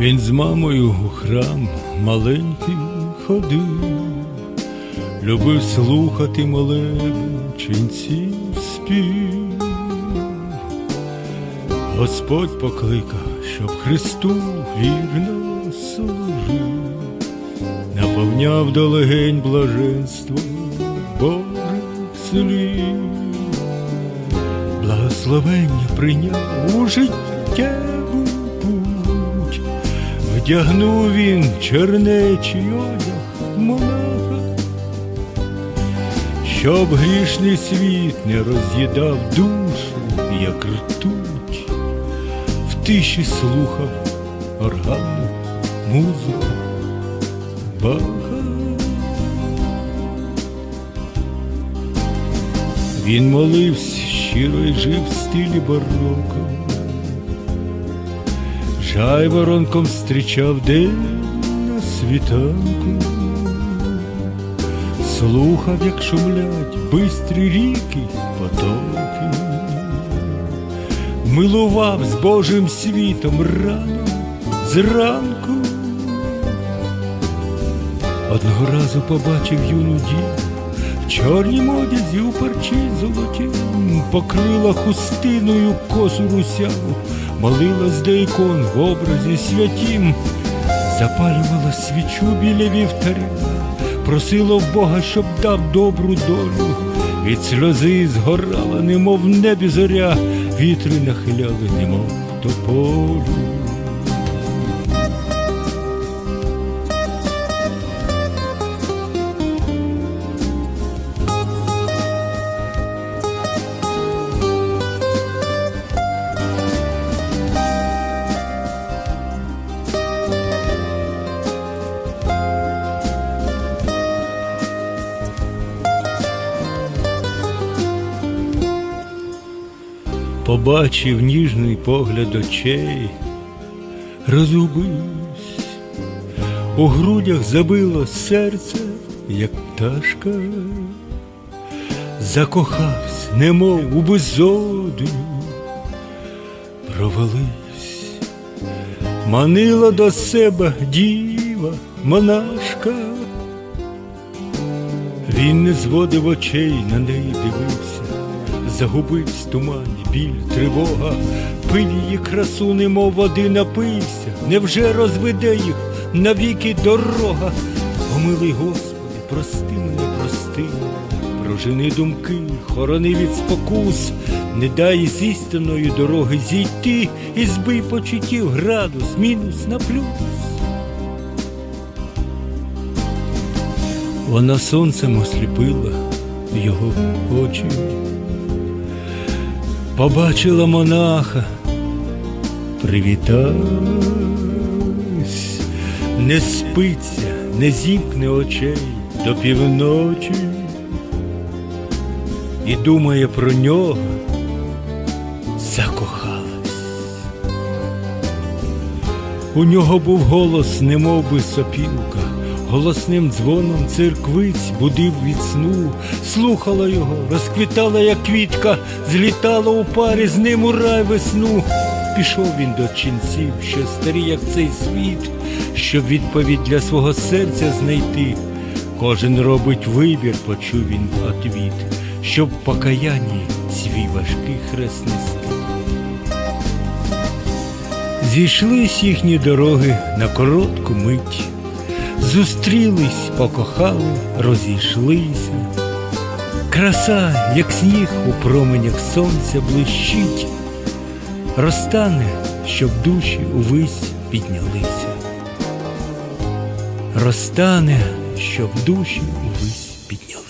Він з мамою у храм маленький ходив, любив слухати молебень спів. Господь покликав, щоб Христу вірно служив, наповняв до легень блаженство Божих слів, благословення прийняв у життєву вдягнув він чернечий одяг монаха, щоб грішний світ не роз'їдав душу, як ртуть, в тиші слухав органу, музику, Бога. Він молився щиро й жив в стилі бароко. Жайворонком зустрічав день на світанку, слухав, як шумлять бистрі ріки потоки, милував з Божим світом рано зранку. Одного разу побачив юну в чорнім одязі у парчі золоті, покрила хустиною косу русяву, молилась до ікон в образі святім, запалювала свічу біля вівтаря, просила в Бога, щоб дав добру долю. Від сльози згорала, немов в небі зоря, вітри нахиляли, немов до полю. Побачив ніжний погляд очей, розгубився, у грудях забило серце, як пташка, закохався, немов у безодню, провалився, манила до себе діва, монашка. Він не зводив очей, на неї дивився, загубився в тумані, біль, тривога, пив її красу, немов води напився, невже розведе їх навіки дорога? Помилуй, Господи, прости мене, прости, прожени думки, хорони від спокус, не дай з істинної дороги зійти і збий почуттів градус, мінус на плюс. Вона сонцем осліпила його очі, побачила монаха, привітась, не спиться, не зімкне очей до півночі. І думає про нього, закохалась. У нього був голос, немов би сопілка, голосним дзвоном церквиць будив від сну, слухала його, розквітала, як квітка, злітала у парі з ним у рай весну. Пішов він до ченців, що старі, як цей світ, щоб відповідь для свого серця знайти. Кожен робить вибір, почув він отвіт, щоб в покаянні свій важкий хрест нести. Зійшлись їхні дороги на коротку мить, зустрілись, покохали, розійшлися. Краса, як сніг у променях сонця блищить, розтане, щоб душі увись піднялися. Розтане, щоб душі увись піднялися.